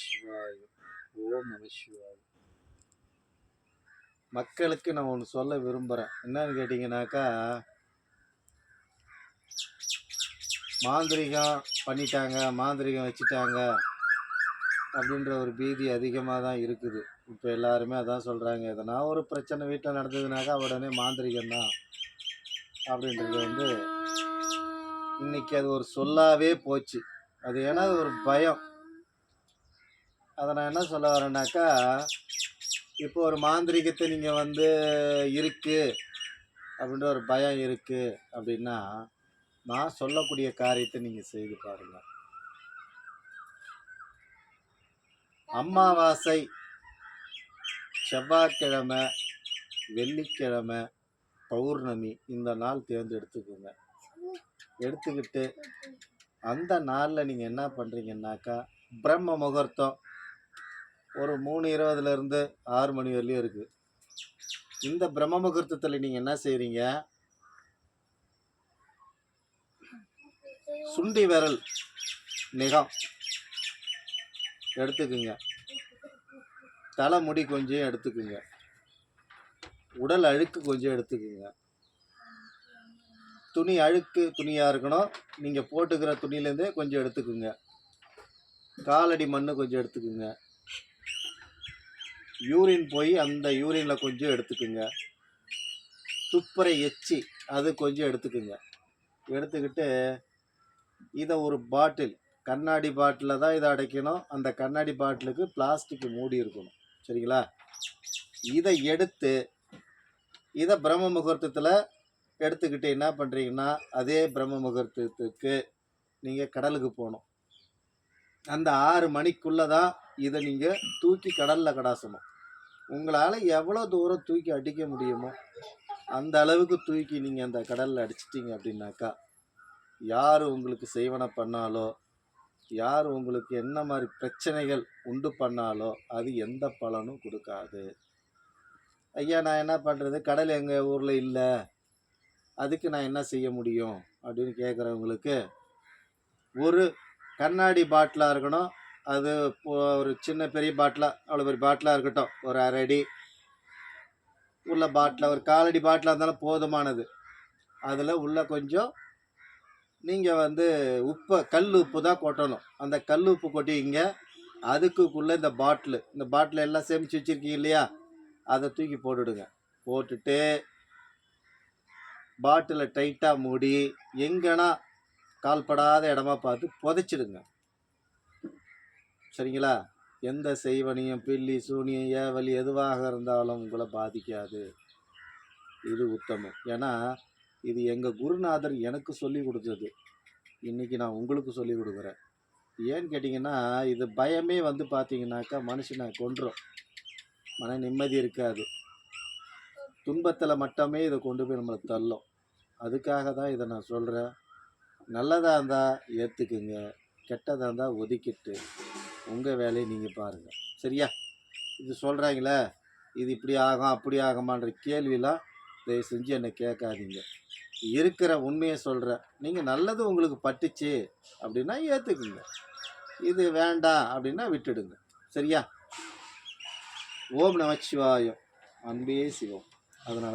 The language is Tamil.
சிவாய் ஓம் நம சிவாய் மக்களுக்கு நான் ஒன்று சொல்ல விரும்புகிறேன் என்னன்னு கேட்டிங்கனாக்கா மாந்திரிகம் பண்ணிட்டாங்க மாந்திரிகம் வச்சுட்டாங்க அப்படின்ற ஒரு பீதி அதிகமாக தான் இருக்குது. இப்போ எல்லாருமே அதான் சொல்கிறாங்க எதனா ஒரு பிரச்சனை வீட்டில் நடந்ததுனாக்கா உடனே மாந்திரிகம் தான் அப்படின்றது வந்து இன்றைக்கி அது ஒரு சொல்லாவே போச்சு. அது ஏன்னா அது ஒரு பயம். அதை நான் என்ன சொல்ல வரேன்னாக்கா இப்போ ஒரு மாந்திரிகத்தை நீங்கள் வந்து இருக்குது அப்படின்ற ஒரு பயம் இருக்குது அப்படின்னா நான் சொல்லக்கூடிய காரியத்தை நீங்கள் செய்து பாருங்க. அமாவாசை செவ்வாய்க்கிழமை வெள்ளிக்கிழமை பௌர்ணமி இந்த நாள் தேர்ந்தெடுத்துக்கோங்க எடுத்துக்கிட்டு அந்த நாளில் நீங்கள் என்ன பண்ணுறீங்கன்னாக்கா பிரம்ம முகூர்த்தம் ஒரு மூணு இருபதுலேருந்து ஆறு மணி வரலையும் இருக்குது இந்த பிரம்ம முகூர்த்தத்தில் நீங்கள் என்ன செய்கிறீங்க சுண்டி விரல் நிகம் எடுத்துக்குங்க. தலைமுடி கொஞ்சம் எடுத்துக்குங்க. உடல் அழுக்கு கொஞ்சம் எடுத்துக்குங்க. துணி அழுக்கு துணியாக இருக்கணும். நீங்கள் போட்டுக்கிற துணியிலேருந்தே கொஞ்சம் எடுத்துக்குங்க. காலடி மண் கொஞ்சம் எடுத்துக்குங்க. யூரின் போய் அந்த யூரினில் கொஞ்சம் எடுத்துக்குங்க. துப்புரை எச்சி அது கொஞ்சம் எடுத்துக்குங்க. எடுத்துக்கிட்டு இதை ஒரு பாட்டில் கண்ணாடி பாட்டிலில் தான் இதை அடைக்கணும். அந்த கண்ணாடி பாட்டிலுக்கு பிளாஸ்டிக் மூடி இருக்கணும். சரிங்களா? இதை எடுத்து இதை பிரம்ம முகூர்த்தத்தில் எடுத்துக்கிட்டு என்ன பண்ணுறீங்கன்னா அதே பிரம்ம முகூர்த்தத்துக்கு நீங்கள் கடலுக்கு போகணும். அந்த ஆறு மணிக்குள்ளே தான் இதை நீங்கள் தூக்கி கடலில் கடாசணும் உங்களால் எவ்வளோ தூரம் தூக்கி அடிக்க முடியுமோ அந்த அளவுக்கு தூக்கி நீங்கள் அந்த கடலில் அடிச்சிட்டிங்க அப்படின்னாக்கா யார் உங்களுக்கு செய்வனை பண்ணாலோ யார் உங்களுக்கு என்ன மாதிரி பிரச்சனைகள் உண்டு பண்ணாலோ அது எந்த பலனும் கொடுக்காது. ஐயா நான் என்ன பண்ணுறது கடல் எங்கள் ஊரில் இல்லை. அதுக்கு நான் என்ன செய்ய முடியும்? அப்படின்னு கேட்குறவங்களுக்கு ஒரு கண்ணாடி பாட்டிலாக இருக்கணும் அது ஒரு சின்ன பெரிய பாட்டிலாக அவ்வளோ பெரிய பாட்டிலாக இருக்கட்டும். ஒரு அரை அடி உள்ள பாட்டில் ஒரு காலடி பாட்டிலாக இருந்தாலும் போதுமானது. அதில் உள்ள கொஞ்சம் நீங்கள் வந்து உப்பை கல் உப்பு தான் கொட்டணும். அந்த கல் உப்பு கொட்டிங்க அதுக்குள்ளே இந்த பாட்டிலு இந்த பாட்டில் எல்லாம் சேமித்து வச்சுருக்கீங்க இல்லையா? அதை தூக்கி போட்டுடுங்க. போட்டுட்டு பாட்டிலை டைட்டாக மூடி எங்கன்னா கால்படாத இடமா பார்த்து புதைச்சிடுங்க. சரிங்களா? எந்த செய்வனையும் பில்லி சூனியம் ஏவலி எதுவாக இருந்தாலும் உங்களை பாதிக்காது. இது உத்தமம். ஏன்னா இது எங்கள் குருநாதர் எனக்கு சொல்லி கொடுத்தது. இன்றைக்கி நான் உங்களுக்கு சொல்லி கொடுக்குறேன். ஏன்னு கேட்டிங்கன்னா இது பயமே வந்து பார்த்தீங்கன்னாக்கா மனுஷனை கொன்றும். மன நிம்மதி இருக்காது. துன்பத்தில் மட்டுமே இதை கொண்டு போய் நம்மளை தள்ளும். அதுக்காக தான் இதை நான் சொல்கிறேன் நல்லதாக இருந்தால் ஏற்றுக்குங்க கெட்டதாக இருந்தால் ஒதுக்கிட்டு. உங்கள் வேலையை நீங்கள் பாருங்கள் சரியா? இது சொல்கிறாங்களே இது இப்படி ஆகும் அப்படி ஆகுமான்ற கேள்வியெலாம் தயவு செஞ்சு என்னை கேட்காதீங்க. இருக்கிற உண்மையை சொல்கிறேன் நீங்கள் நல்லது உங்களுக்கு பட்டுச்சு அப்படின்னா ஏற்றுக்குங்க இது வேண்டாம் அப்படின்னா விட்டுடுங்க. சரியா? ஓம் நமச்சிவாயம். அன்பே சிவம். அதனால்